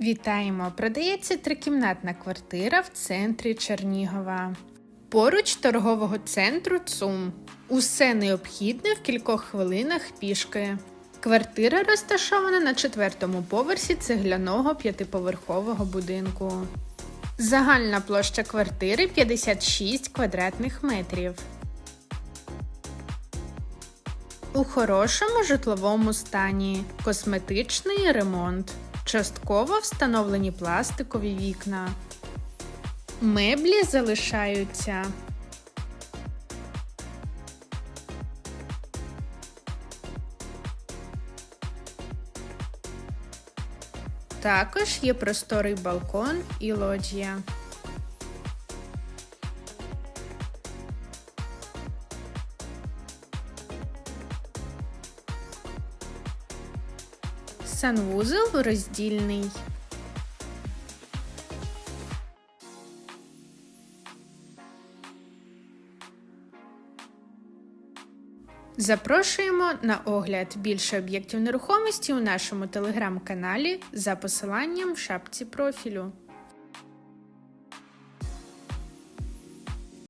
Вітаємо! Продається трикімнатна квартира в центрі Чернігова. Поруч торгового центру ЦУМ. Усе необхідне в кількох хвилинах пішки. Квартира розташована на четвертому поверсі цегляного п'ятиповерхового будинку. Загальна площа квартири 56 квадратних метрів. У хорошому житловому стані. Косметичний ремонт. Частково встановлені пластикові вікна. Меблі залишаються. Також є просторий балкон і лоджія. Санвузол роздільний. Запрошуємо на огляд більше об'єктів нерухомості у нашому телеграм-каналі за посиланням в шапці профілю.